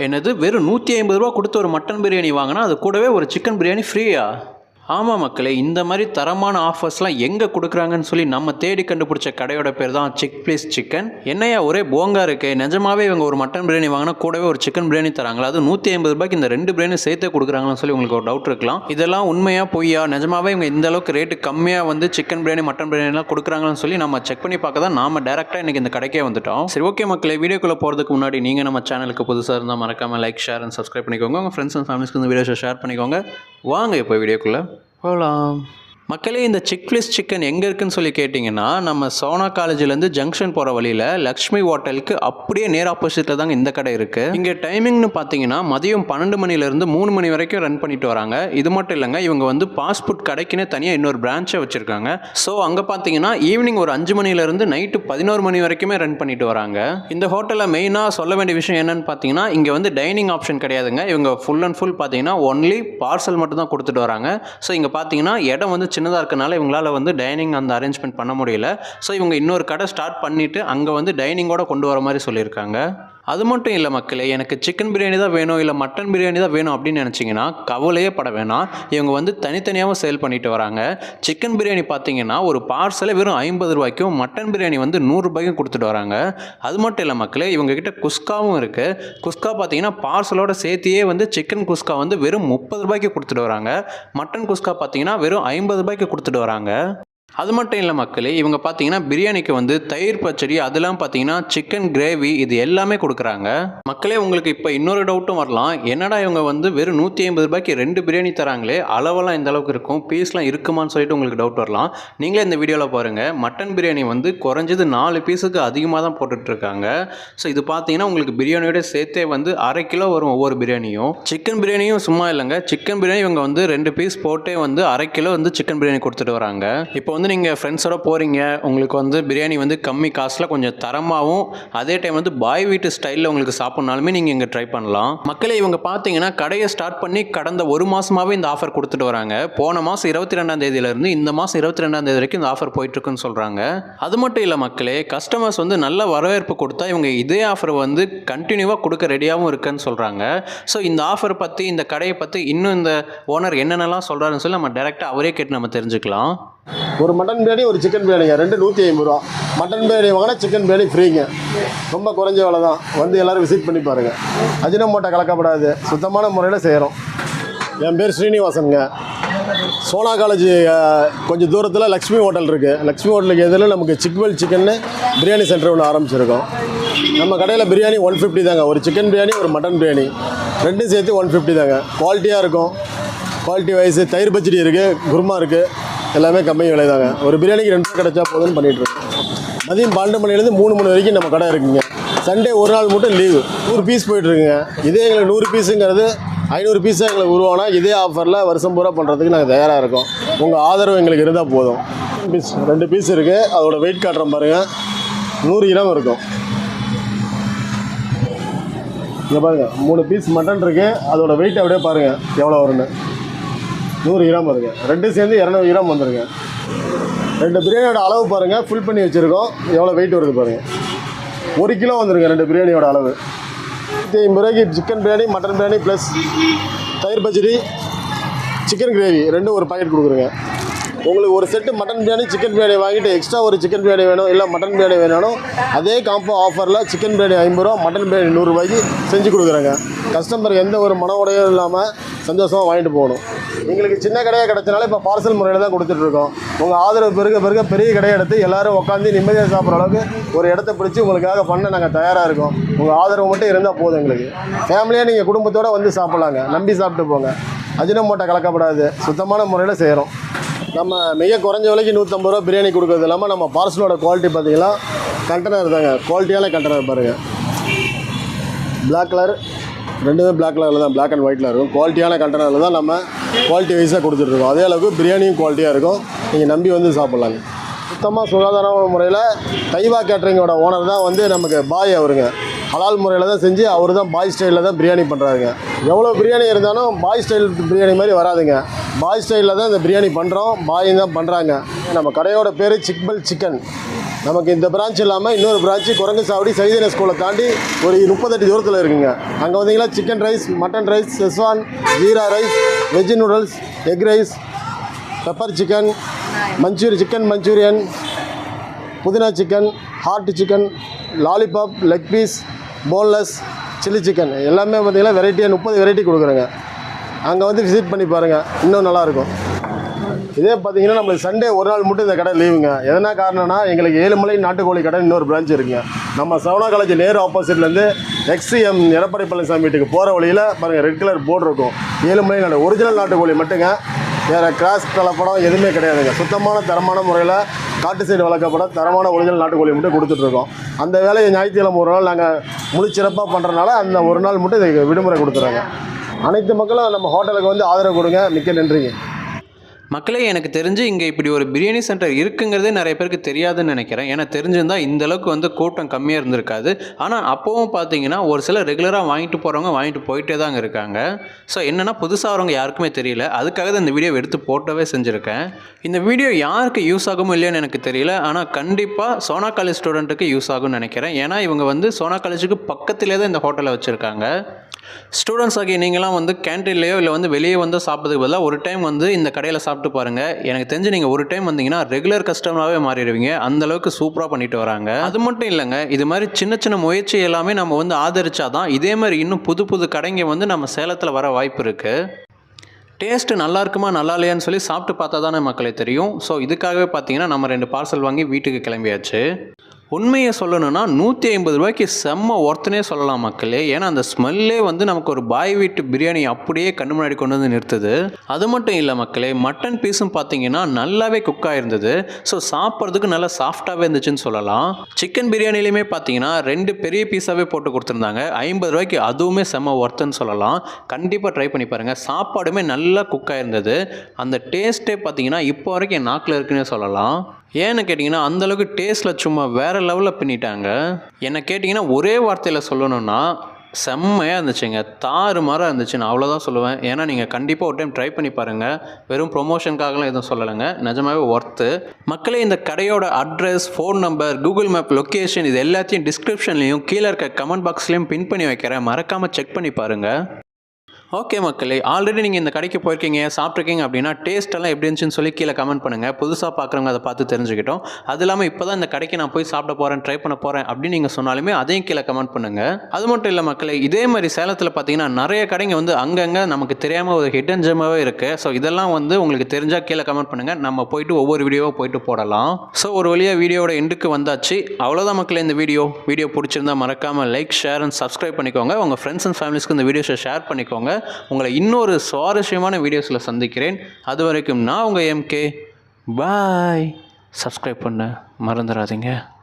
என்னது? வெறும் நூற்றி ஐம்பது ரூபா கொடுத்து ஒரு மட்டன் பிரியாணி வாங்கினா அது கூடவே ஒரு சிக்கன் பிரியாணி ஃப்ரீயா ஆமாம் மக்களே இந்த மாதிரி தரமான ஆஃபர்ஸ்லாம் எங்கே கொடுக்குறாங்கன்னு சொல்லி நம்ம தேடி கண்டுபிடிச்ச கடையோட பேர் தான் சிக் ப்ளீஸ் சிக்கன் என்னையா ஒரே போங்கா இருக்கு. நிஜமாவே இவங்க ஒரு மட்டன் பிரியாணி வாங்கினா கூடவே ஒரு சிக்கன் பிரியாணி தராங்களா? அது நூற்றி ஐம்பது ரூபாய்க்கு இந்த ரெண்டு பிரியாணி சேர்த்தே கொடுக்குறாங்களான்னு சொல்லி உங்களுக்கு ஒரு டவுட் இருக்கலாம். இதெல்லாம் உண்மையாக பொய்யா? நிஜமாவே இவங்க இந்த அளவுக்கு ரேட்டு கம்மியாக வந்து சிக்கன் பிரியாணி மட்டன் பிரியாணிலாம் கொடுக்குறாங்கன்னு சொல்லி நம்ம செக் பண்ணி பார்க்க தான் நாம டேரெக்டாக இன்றைக்கி இந்த கடைக்கே வந்துட்டோம். சரி ஓகே மக்களே வீடியோக்குள்ளே போகிறதுக்கு முன்னாடி நீங்கள் நம்ம சேனலுக்கு புதுசாக இருந்தால் மறக்காமல் லைக் ஷேர் அண்ட் சப்ஸ்கிரைப் பண்ணிக்கோங்க. உங்கள் ஃப்ரெண்ட்ஸ் அண்ட் ஃபேமிலிஸ்க்கு இந்த வீடியோஸை ஷேர் பண்ணிக்கோங்க. வாங்க இப்போ வீடியோக்குள்ளே போகலாம் மக்களே இந்த சிக்லிஸ் சிக்கன் எங்கே இருக்குன்னு சொல்லி கேட்டிங்கன்னா நம்ம சோனா காலேஜ்லேருந்து ஜங்ஷன் போகிற வழியில் லக்ஷ்மி ஹோட்டலுக்கு அப்படியே நேர் ஆப்போசிட்டில் தாங்க இந்த கடை இருக்குது இங்கே டைமிங்னு பார்த்தீங்கன்னா மதியம் பன்னெண்டு மணிலேருந்து மூணு மணி வரைக்கும் ரன் பண்ணிட்டு வராங்க. இது மட்டும் இல்லைங்க இவங்க வந்து பாஸ்போர்ட் ஃபுட் கடைக்குன்னே தனியாக இன்னொரு பிரான்ச்சை வச்சுருக்காங்க. ஸோ அங்கே பார்த்தீங்கன்னா ஈவினிங் ஒரு அஞ்சு மணிலேருந்து நைட்டு பதினோரு மணி வரைக்குமே ரன் பண்ணிட்டு வராங்க. இந்த ஹோட்டலில் மெயினாக சொல்ல வேண்டிய விஷயம் என்னன்னு பார்த்தீங்கன்னா இங்கே வந்து டைனிங் ஆப்ஷன் கிடையாதுங்க. இவங்க ஃபுல் அண்ட் ஃபுல் பார்த்தீங்கன்னா ஒன்லி பார்சல் மட்டும் தான் கொடுத்துட்டு வராங்க. ஸோ இங்கே பார்த்தீங்கன்னா இடம் வந்து சின்னதாக இருக்கனால இவங்களால் வந்து டைனிங் அந்த அரேஞ்ச்மெண்ட் பண்ண முடியல. ஸோ இவங்க இன்னொரு கடை ஸ்டார்ட் பண்ணிவிட்டு அங்கே வந்து டைனிங்கோட கொண்டு வர மாதிரி சொல்லியிருக்காங்க. அது மட்டும் இல்லை மக்களே எனக்கு சிக்கன் பிரியாணி தான் வேணும் இல்லை மட்டன் பிரியாணி தான் வேணும் அப்படின்னு நினச்சிங்கன்னா கவலையே பட வேணாம். இவங்க வந்து தனித்தனியாகவும் சேல் பண்ணிட்டு வராங்க. சிக்கன் பிரியாணி பார்த்தீங்கன்னா ஒரு பார்சலே வெறும் ஐம்பது ரூபாய்க்கும் மட்டன் பிரியாணி வந்து நூறுரூபாய்க்கும் கொடுத்துட்டு வராங்க. அது மட்டும் இல்லை மக்களே இவங்ககிட்ட குஸ்காவும் இருக்குது குஸ்கா பார்த்தீங்கன்னா பார்சலோட சேர்த்தியே வந்து சிக்கன் குஸ்கா வந்து வெறும் முப்பது ரூபாய்க்கு கொடுத்துட்டு வராங்க. மட்டன் குஸ்கா பார்த்தீங்கன்னா வெறும் ஐம்பது ரூபாய்க்கு கொடுத்துட்டு வராங்க. அது மட்டும் இல்லை மக்களே இவங்க பார்த்தீங்கன்னா பிரியாணிக்கு வந்து தயிர் பச்சடி அதெல்லாம் பார்த்தீங்கன்னா சிக்கன் கிரேவி இது எல்லாமே கொடுக்குறாங்க. மக்களே உங்களுக்கு இப்போ இன்னொரு டவுட்டும் வரலாம். என்னடா இவங்க வந்து வெறும் நூற்றி ஐம்பது ரூபாய்க்கு ரெண்டு பிரியாணி தராங்களே? அளவெல்லாம் இந்த அளவுக்கு இருக்கும்? பீஸ்லாம் இருக்குமான்னு சொல்லிட்டு உங்களுக்கு டவுட் வரலாம். நீங்களே இந்த வீடியோவில் பாருங்கள் மட்டன் பிரியாணி வந்து குறைஞ்சது நாலு பீஸுக்கு அதிகமாக தான் போட்டுட்ருக்காங்க ஸோ இது பார்த்தீங்கன்னா உங்களுக்கு பிரியாணியோட சேர்த்தே வந்து அரை கிலோ வரும் ஒவ்வொரு பிரியாணியும். சிக்கன் பிரியாணியும் சும்மா இல்லைங்க. சிக்கன் பிரியாணி இவங்க வந்து ரெண்டு பீஸ் போட்டே வந்து அரை கிலோ வந்து சிக்கன் பிரியாணி கொடுத்துட்டு வராங்க. இப்போ வந்து நீங்கள் ஃப்ரெண்ட்ஸோட போகிறீங்க உங்களுக்கு வந்து பிரியாணி வந்து கம்மி காஸ்டில் கொஞ்சம் தரமாகவும் அதே டைம் வந்து பாய் வீட்டு ஸ்டைலில் உங்களுக்கு சாப்பிட்னாலுமே நீங்கள் இங்கே ட்ரை பண்ணலாம். மக்களே இவங்க பார்த்தீங்கன்னா கடையை ஸ்டார்ட் பண்ணி கடந்த ஒரு மாதமாகவே இந்த ஆஃபர் கொடுத்துட்டு வராங்க. போன மாதம் இருபத்தி ரெண்டாம் தேதியிலேருந்து இந்த மாதம் இருபத்தி ரெண்டாம் தேதி வரைக்கும் இந்த ஆஃபர் போயிட்டுருக்குன்னு சொல்கிறாங்க அது மட்டும் இல்லை மக்களே கஸ்டமர்ஸ் வந்து நல்ல வரவேற்பு கொடுத்தா இவங்க இதே ஆஃபர் வந்து கண்டினியூவாக கொடுக்க ரெடியாகவும் இருக்குன்னு சொல்கிறாங்க ஸோ இந்த ஆஃபர் பற்றி இந்த கடையை பற்றி இன்னும் இந்த ஓனர் என்னென்னலாம் சொல்கிறாருன்னு சொல்லி நம்ம டேரெக்டாக அவரே கேட்டு நம்ம தெரிஞ்சுக்கலாம். ஒரு மட்டன் பிரியாணி ஒரு சிக்கன் பிரியாணிங்க. ரெண்டு நூற்றி ஐம்பது ரூபா. மட்டன் பிரியாணி வாங்கினா சிக்கன் பிரியாணி ஃப்ரீங்க ரொம்ப குறைஞ்ச வேலை தான். வந்து எல்லோரும் விசிட் பண்ணி பாருங்கள் அஜினமோட்டை கலக்கப்படாது. சுத்தமான முறையில் செய்கிறோம் என் பேர் ஸ்ரீனிவாசனுங்க. சோனா காலேஜ் கொஞ்சம் தூரத்தில் லக்ஷ்மி ஹோட்டல் இருக்குது லக்ஷ்மி ஹோட்டலுக்கு எதில் நமக்கு சிக்வெல் சிக்கன்னு பிரியாணி சென்டர் ஒன்று ஆரம்பிச்சிருக்கோம். நம்ம கடையில் பிரியாணி ஒன் ஃபிஃப்டி தாங்க. ஒரு சிக்கன் பிரியாணி ஒரு மட்டன் பிரியாணி. ரெண்டும் சேர்த்து ஒன் ஃபிஃப்டி தாங்க. குவாலிட்டியாக இருக்கும். குவாலிட்டி வைஸ் தயிர் பச்சடி இருக்குது குருமா இருக்குது எல்லாமே கம்மி விலை தாங்க ஒரு பிரியாணிக்கு ரெண்டு ரூபா கிடைச்சா போதும்னு பண்ணிட்டு மதியம் பன்னெண்டு மணிலேருந்து மூணு மணி வரைக்கும் நம்ம கடை இருக்குங்க. சண்டே ஒரு நாள் மட்டும் லீவு நூறு பீஸ் போயிட்டுருக்குங்க. இதே எங்களுக்கு நூறு பீஸுங்கிறது ஐநூறு பீஸாக எங்களுக்கு உருவானா இதே ஆஃபரில் வருஷம் பூரா பண்ணுறதுக்கு நாங்கள் தயாராக இருக்கோம். உங்கள் ஆதரவு எங்களுக்கு இருந்தால் போதும். பீஸ் ரெண்டு பீஸ் இருக்குது அதோட வெயிட் காட்டுறோம் பாருங்கள் நூறு கிராம் இருக்கும். இங்கே பாருங்கள் மூணு பீஸ் மட்டன் இருக்குது அதோட வெயிட் அப்படியே பாருங்கள் எவ்வளோ வரும்னு. நூறு கிராம் வருங்க. ரெண்டும் சேர்ந்து இரநூறு கிராம் வந்துருங்க. ரெண்டு பிரியாணியோட அளவு பாருங்கள் ஃபுல் பண்ணி வச்சுருக்கோம். எவ்வளோ வெயிட் வருது பாருங்கள் ஒரு கிலோ வந்துருங்க ரெண்டு பிரியாணியோட அளவு. நூற்றி ஐம்பது ரூபாய்க்கு chicken biryani mutton biryani plus தயிர் பச்சடி சிக்கன் கிரேவி ரெண்டும் ஒரு பாக்கெட் கொடுக்குறேங்க. உங்களுக்கு ஒரு set mutton biryani chicken biryani வாங்கிட்டு எக்ஸ்ட்ரா ஒரு சிக்கன் பிரியாணி வேணும் இல்லை மட்டன் பிரியாணி வேணாலும் அதே காம்போ ஆஃபரில் சிக்கன் பிரியாணி ஐம்பது ரூபா மட்டன் பிரியாணி நூறுரூவாய்க்கு செஞ்சு கொடுக்குறேங்க. கஸ்டமர் எந்த ஒரு மன உடையும் இல்லாமல் சந்தோஷமாக வாங்கிட்டு போகணும். எங்களுக்கு சின்ன கடையாக கிடச்சனால இப்போ பார்சல் முறையில் தான் கொடுத்துட்ருக்கோம் உங்கள் ஆதரவு பெருக பெருக பெரிய கடையை எடுத்து எல்லாரும் உட்காந்து நிம்மதியாக சாப்பிட்ற அளவுக்கு ஒரு இடத்த பிடிச்சி உங்களுக்காக பண்ண நாங்கள் தயாராக இருக்கோம். உங்கள் ஆதரவு மட்டும் இருந்தால் போதும் எங்களுக்கு. ஃபேமிலியாக நீங்கள் குடும்பத்தோடு வந்து சாப்பிட்லாங்க. நம்பி சாப்பிட்டு போங்க. அஜினமோட்டை கலக்கப்படாது. சுத்தமான முறையில் செய்கிறோம் நம்ம மிக குறைஞ்ச விலைக்கு நூற்றம்பது ரூபா பிரியாணி கொடுக்கறது இல்லாமல் நம்ம பார்சலோட குவாலிட்டி பார்த்தீங்கன்னா கண்டெய்னர் தாங்க. குவாலிட்டியான கண்டெய்னர் பாருங்கள் பிளாக் கலர் ரெண்டுமே பிளாக் கலரில் தான் பிளாக் அண்ட் ஒயிட்டில் இருக்கும். குவாலிட்டியான கண்டெய்னரில் தான் நம்ம குவாலிட்டி வைஸாக கொடுத்துட்ருக்கோம் அதே அளவுக்கு பிரியாணியும் குவாலிட்டியாக இருக்கும். நீங்கள் நம்பி வந்து சாப்பிட்லாங்க. சுத்தமாக சுகாதாரமான முறையில் தைவா கேட்ரிங்கோட ஓனர் தான் வந்து நமக்கு பாய் அவருங்க. ஹலால் முறையில் தான் செஞ்சு அவர் தான் பாய் ஸ்டைலில் தான் பிரியாணி பண்ணுறாருங்க எவ்வளோ பிரியாணி இருந்தாலும் பாய் ஸ்டைல் பிரியாணி மாதிரி வராதுங்க. பாய் ஸ்டைலில் தான் இந்த பிரியாணி பண்ணுறோம் பாய் தான் பண்ணுறாங்க நம்ம கடையோட பேர் சிக்பல் சிக்கன். நமக்கு இந்த பிரான்ச் இல்லாமல் இன்னொரு பிரான்ச்சு குரங்கு சாவடி சைதன ஸ்கூலை தாண்டி ஒரு முப்பத்தெட்டு தூரத்தில் இருக்குங்க. அங்கே வந்தீங்கன்னா chicken rice mutton rice schezwan jeera rice veg noodles egg rice pepper chicken manchurian chicken manchurian pudina chicken heart chicken lollipop leg piece boneless chilli chicken எல்லாமே பார்த்தீங்கன்னா வெரைட்டியாக முப்பது வெரைட்டி கொடுக்குறேங்க. அங்கே வந்து விசிட் பண்ணி பாருங்கள் இன்னும் நல்லாயிருக்கும். இதே பார்த்தீங்கன்னா நம்மளுக்கு சண்டே ஒரு நாள் மட்டும் இந்த கடை லீவுங்க எதனா காரணம்னா எங்களுக்கு ஏழுமலை நாட்டுக்கோழி கடை இன்னொரு பிரான்ச் இருக்குங்க. நம்ம சவனா காலேஜ் நேரு ஆப்போசிட்லேருந்து எக்ஸ்சிஎம் எடப்பாடி பழனிசாமி வீட்டுக்கு போகிற வழியில் பாருங்கள் ரெட் கலர் போர்டு இருக்கும். ஏழுமலை நாடு ஒரிஜினல் நாட்டுக்கோழி மட்டுங்க. வேறு கிராஸ் கலப்படம் எதுவுமே கிடையாதுங்க. சுத்தமான தரமான முறையில் காட்டு சைடு வளர்க்கப்பட தரமான ஒரிஜினல் நாட்டுக்கோழி மட்டும் கொடுத்துட்ருக்கோம். அந்த வேலையை ஞாயிற்றுக்கிழமை ஒரு நாள் நாங்கள் முழு சிறப்பாக பண்ணுறனால அந்த ஒரு நாள் மட்டும் இதுக்கு விடுமுறை கொடுத்துறாங்க அனைத்து மக்களும் நம்ம ஹோட்டலுக்கு வந்து ஆதரவு கொடுங்க. மிக்க நன்றிங்க. மக்களே எனக்கு தெரிஞ்சு இங்கே இப்படி ஒரு பிரியாணி சென்டர் இருக்குங்கிறதே நிறைய பேருக்கு தெரியாதுன்னு நினைக்கிறேன். ஏன்னா தெரிஞ்சிருந்தால் இந்த அளவுக்கு வந்து கூட்டம் கம்மியாக இருந்திருக்காது. ஆனால் அப்போவும் பார்த்தீங்கன்னா ஒரு சில ரெகுலராக வாங்கிட்டு போகிறவங்க வாங்கிட்டு போயிட்டே தாங்க இருக்காங்க. ஸோ என்னென்னா புதுசாக வரவங்க யாருக்குமே தெரியல. அதுக்காக தான் இந்த வீடியோ எடுத்து போட்டவே செஞ்சுருக்கேன். இந்த வீடியோ யாருக்கு யூஸ் ஆகும் இல்லையான்னு எனக்கு தெரியல. ஆனால் கண்டிப்பாக சோனா காலேஜ் ஸ்டூடெண்ட்டுக்கு யூஸ் ஆகும்னு நினைக்கிறேன். ஏன்னா இவங்க வந்து சோனா காலேஜுக்கு பக்கத்திலே தான் இந்த ஹோட்டலை வச்சுருக்காங்க. ஸ்டூடெண்ட்ஸ் ஆகிய நீங்களாம் வந்து கேன்டீன்லேயோ இல்லை வந்து வெளியே வந்து சாப்பிட்றதுக்கு பதிலாக ஒரு டைம் வந்து இந்த கடையில் சாப்பிட்டு பாருங்கள் எனக்கு தெரிஞ்சு நீங்கள் ஒரு டைம் வந்தீங்கன்னா ரெகுலர் கஸ்டமராகவே மாறிடுவீங்க. அந்தளவுக்கு சூப்பராக பண்ணிட்டு வராங்க. அது மட்டும் இல்லைங்க இது மாதிரி சின்ன சின்ன முயற்சி எல்லாமே நம்ம வந்து ஆதரிச்சாதான் இதே மாதிரி இன்னும் புது புது கடைங்க வந்து நம்ம சேலத்தில் வர வாய்ப்பு இருக்குது டேஸ்ட்டு நல்லா இருக்குமா நல்லா இல்லையான்னு சொல்லி சாப்பிட்டு பார்த்தா தானே மக்களே தெரியும். ஸோ இதுக்காகவே பார்த்தீங்கன்னா நம்ம ரெண்டு பார்சல் வாங்கி வீட்டுக்கு கிளம்பியாச்சு. உண்மையை சொல்லணும்னா நூற்றி ஐம்பது ரூபாய்க்கு செம்ம ஒர்த்துனே சொல்லலாம் மக்களே. ஏன்னா அந்த ஸ்மெல்லே வந்து நமக்கு ஒரு பாய் வீட்டு பிரியாணி அப்படியே கண்ணு முன்னாடி கொண்டு வந்து நிறுத்துது. அது மட்டும் இல்லை மக்களே மட்டன் பீஸும் பார்த்தீங்கன்னா நல்லாவே குக் ஆயிருந்தது. ஸோ சாப்பிட்றதுக்கு நல்லா சாஃப்டாகவே இருந்துச்சுன்னு சொல்லலாம். சிக்கன் பிரியாணிலையுமே பார்த்தீங்கன்னா ரெண்டு பெரிய பீஸாகவே போட்டு கொடுத்துருந்தாங்க. ஐம்பது ரூபாய்க்கு அதுவுமே செம்ம ஒர்த்துன்னு சொல்லலாம். கண்டிப்பாக ட்ரை பண்ணி பாருங்கள் சாப்பாடுமே நல்லா குக் ஆயிருந்தது. அந்த டேஸ்ட்டே பார்த்தீங்கன்னா இப்போ வரைக்கும் என் நாக்கில் இருக்குன்னே சொல்லலாம். ஏன்னு கேட்டிங்கன்னா அந்தளவுக்கு டேஸ்ட்டில் சும்மா வேறு லெவலில் பின்னிட்டாங்க. என்னை கேட்டிங்கன்னா ஒரே வார்த்தையில் சொல்லணும்னா செம்மையாக இருந்துச்சுங்க. தாறு மாறாக இருந்துச்சு நான் அவ்வளோதான் சொல்லுவேன். ஏன்னா நீங்கள் கண்டிப்பாக ஒரு டைம் ட்ரை பண்ணி பாருங்கள் வெறும் ப்ரொமோஷனுக்காகலாம் எதுவும் சொல்லலைங்க. நிஜமாவே ஒர்த்து மக்களே இந்த கடையோட address phone number Google map location இது எல்லாத்தையும் டிஸ்கிரிப்ஷன்லேயும் கீழே இருக்க கமெண்ட் பாக்ஸ்லேயும் பின் பண்ணி வைக்கிறேன். மறக்காமல் செக் பண்ணி பாருங்கள் ஓகே மக்களே ஆல்ரெடி நீங்கள் இந்த கடைக்கு போயிருக்கீங்க சாப்பிட்ருக்கீங்க அப்படின்னா டேஸ்ட்டெல்லாம் எப்படி இருந்துச்சுன்னு சொல்லி கீழே கமெண்ட் பண்ணுங்கள் புதுசாக பார்க்குறவங்க அதை பார்த்து தெரிஞ்சுக்கிட்டோம். அது இல்லாமல் இப்போ தான் இந்த கடைக்கு நான் போய் சாப்பிட போகிறேன் ட்ரை பண்ண போகிறேன் அப்படின்னு நீங்கள் சொன்னாலுமே அதையும் கீழே கமெண்ட் பண்ணுங்கள் அது மட்டும் இல்லை மக்களே இதே மாதிரி சேலத்தில் பார்த்தீங்கன்னா நிறைய கடைங்க வந்து அங்கங்கே நமக்கு தெரியாமல் ஒரு ஹிடன் ஜெம்மாகவே இருக்குது ஸோ இதெல்லாம் வந்து உங்களுக்கு தெரிஞ்சால் கீழே கமெண்ட் பண்ணுங்கள் நம்ம போயிட்டு ஒவ்வொரு வீடியோவாக போயிட்டு போடலாம். ஸோ ஒரு வழியாக வீடியோட எண்டுக்கு வந்தாச்சு. அவ்வளோதான் மக்களே இந்த வீடியோ வீடியோ பிடிச்சிருந்தா மறக்காமல் லைக் ஷேர் அண்ட் சப்ஸ்கிரைப் பண்ணிக்கோங்க. உங்கள் ஃப்ரெண்ட்ஸ் அண்ட் ஃபேமிலிஸ்க்கு இந்த வீடியோஸை ஷேர் பண்ணிக்கோங்க. உங்களை இன்னொரு சுவாரஸ்யமான வீடியோஸில் சந்திக்கிறேன். அது வரைக்கும் நான் உங்கள் எம்கே பாய் சப்ஸ்கிரைப் பண்ண மறந்துடாதீங்க.